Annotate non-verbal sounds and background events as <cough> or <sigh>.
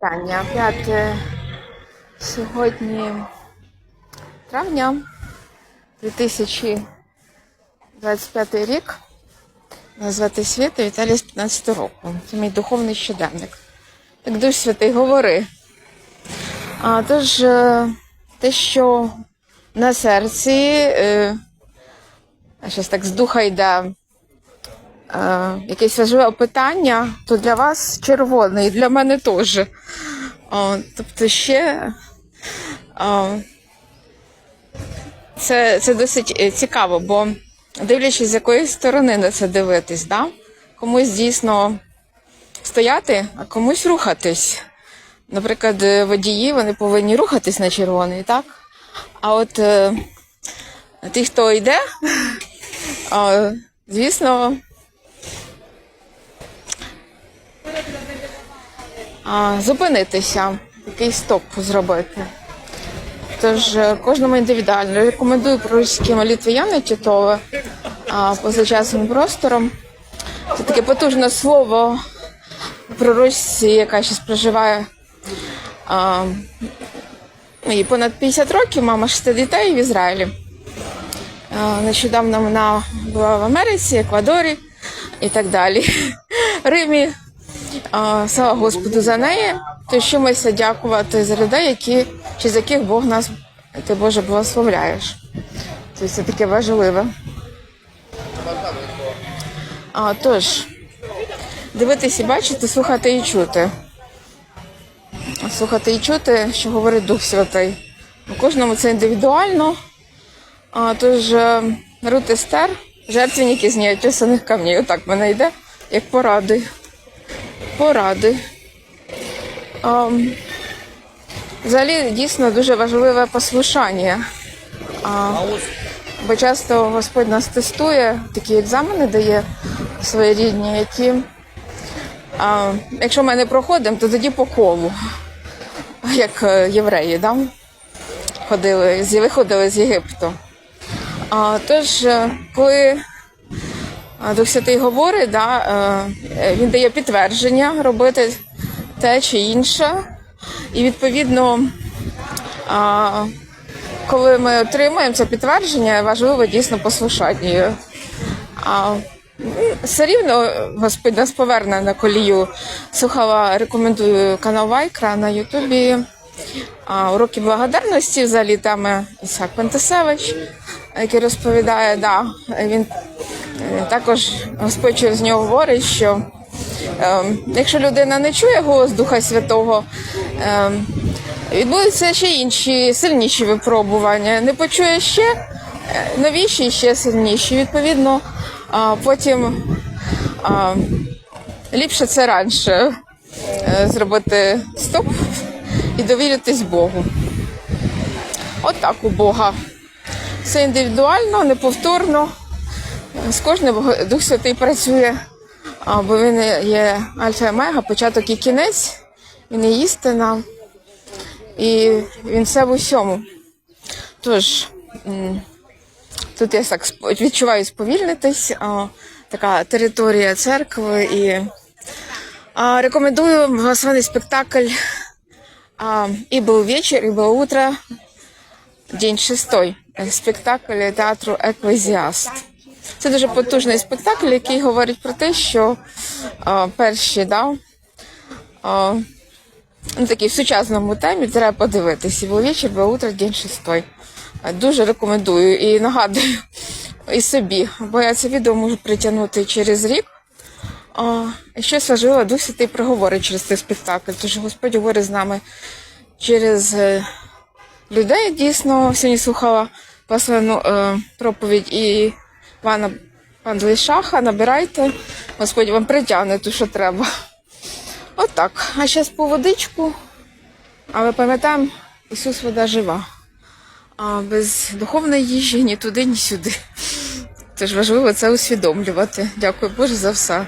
Таня, 5 сьогодні травня 2025 рік. Мене звати Свята, Віталій з 15 року. Це мій духовний щоденник. Так Дух Святий, говори. А, тож, е, те, що на серці, е, щось так з духа йде якесь важливе питання, то для вас червоне, і для мене теж. О, тобто ще о, це, це досить е, цікаво, бо дивлячись, з якої сторони на це дивитись, да? комусь дійсно стояти, а комусь рухатись. Наприклад, е, водії вони повинні рухатись на червоний, так? А от е, ті, хто йде, <laughs> е, звісно, зупинитися, якийсь стоп зробити. Тож е, кожному індивідуально рекомендую пророчські молитви Яни Тітови а, поза простором. Це таке потужне слово пророчці, яка зараз проживає а, їй понад 50 років, мама шести дітей в Ізраїлі. А, Нещодавно вона була в Америці, Еквадорі і так далі. <laughs> Римі. Слава Господу за неї. То що дякувати за людей, які, через яких Бог нас, ти Боже, благословляєш. Тобто це таке важливе. А, тож, дивитися бачити, слухати і чути. Слухати і чути, що говорить Дух Святий. У кожному це індивідуально. А, тож, е, Рут Естер, жертвенники з неотесаних камней. Отак мене йде, як поради. Поради. А, взагалі дійсно дуже важливе послушання. А, бо часто Господь нас тестує, такі екзамени дає своєрідні, які, а, якщо ми не проходимо, то тоді по колу, як е, євреї, да? ходили, виходили з Єгипту. А, тож, е, коли Дух Святий говорить, да, е, він дає підтвердження робити те чи інше. І відповідно, коли ми отримуємо це підтвердження, важливо дійсно послушати. А, все рівно Господь нас поверне на колію. Слухала, рекомендую канал Вайкра на Ютубі. А, уроки благодарності взагалі там е, Ісак Пентасевич, який розповідає, да, він е, також Господь через нього говорить, що е, якщо людина не чує голос Духа Святого, е, відбудуться ще інші сильніші випробування. Не почує ще е, новіші і ще сильніші. Відповідно, а, потім а, ліпше це раніше е, зробити стоп і довіритись Богу. От так у Бога. Все індивідуально, неповторно. З кожним Дух Святий працює, бо він є альфа і омега, початок і кінець, він є істина, і він все в усьому. Тож, тут я так відчуваю сповільнитись, така територія церкви і рекомендую благословений спектакль а, «И был вечер, и утро», день шестой. Спектакль театру Еквезіаст. Це дуже потужний спектакль, який говорить про те, що а, перші, да, а, ну, такі в сучасному темі треба подивитися. «И был вечер, было утро, день шестой. Дуже рекомендую і нагадую <laughs> і собі, бо я це відео можу притягнути через рік. А, щось важливе, Дух Святий проговорить через цей спектакль. Тож Господь говорить з нами через е, людей. Дійсно, сьогодні слухала послану е, проповідь і пана пан Лишаха, набирайте, Господь вам притягне те, що треба. Отак. А зараз по водичку. Але пам'ятаємо, Ісус вода жива. А без духовної їжі ні туди, ні сюди. Тож важливо це усвідомлювати. Дякую Боже за все.